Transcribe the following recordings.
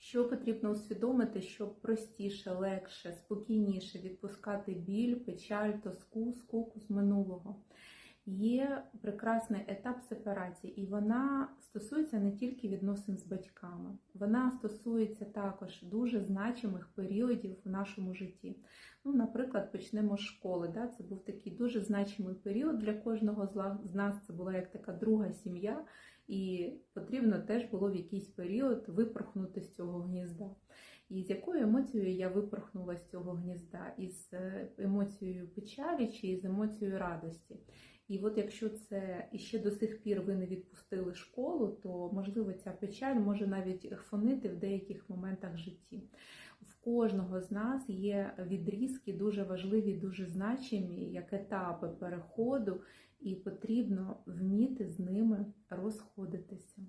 Що потрібно усвідомити, щоб простіше, легше, спокійніше відпускати біль, печаль, тоску, скуку з минулого. Є прекрасний етап сепарації, і вона стосується не тільки відносин з батьками, вона стосується також дуже значимих періодів в нашому житті. Ну, наприклад, почнемо з школи. Да? Це був такий дуже значимий період для кожного з нас. Це була як така друга сім'я, і потрібно теж було в якийсь період випорхнути з цього гнізда. І з якою емоцією я випорхнула з цього гнізда? Із е, емоцією печалі чи з емоцією радості? І от якщо це і ще до сих пір ви не відпустили школу, то можливо ця печаль може навіть фонити в деяких моментах житті. В кожного з нас є відрізки дуже важливі, дуже значимі, як етапи переходу, і потрібно вміти з ними розходитися.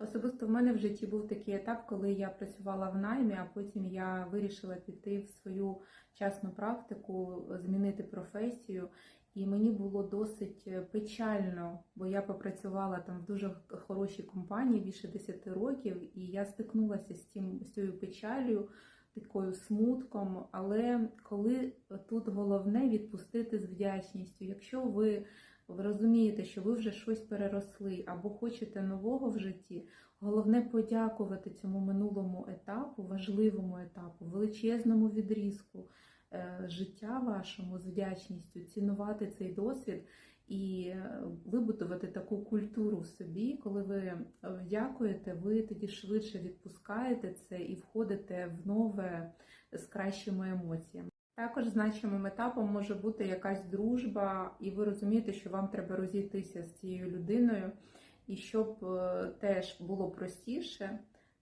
Особисто в мене в житті був такий етап, коли я працювала в наймі, а потім я вирішила піти в свою частну практику, змінити професію. І мені було досить печально, бо я попрацювала там в дуже хорошій компанії більше 10 років, і я стикнулася з цим з цією печалью, такою смутком. Але коли тут головне відпустити з вдячністю, якщо ви розумієте, що ви вже щось переросли або хочете нового в житті, головне подякувати цьому минулому етапу, важливому етапу, величезному відрізку е, життя вашому з вдячністю, цінувати цей досвід і е, вибудувати таку культуру в собі, коли ви е, дякуєте, ви тоді швидше відпускаєте це і входите в нове з кращими емоціями. Також значимим етапом може бути якась дружба, і ви розумієте, що вам треба розійтися з цією людиною, і щоб е, теж було простіше,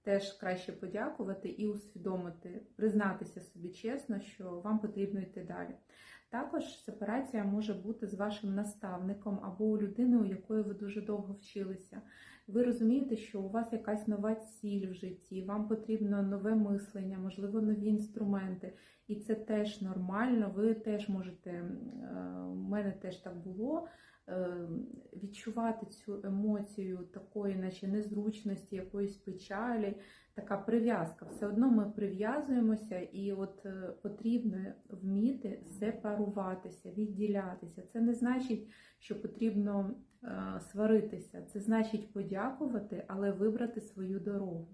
теж краще подякувати і усвідомити, признатися собі чесно, що вам потрібно йти далі. Також сепарація може бути з вашим наставником або людиною, у якої ви дуже довго вчилися. Ви розумієте, що у вас якась нова ціль в житті, вам потрібно нове мислення, можливо, нові інструменти. І це теж нормально. Ви теж можете, е, у мене теж так було, відчувати цю емоцію такої, наче незручності, якоїсь печалі, така прив'язка. Все одно ми прив'язуємося, і от е, потрібно вміти сепаруватися, відділятися. Це не значить, що потрібно сваритися. Це значить подякувати, але вибрати свою дорогу.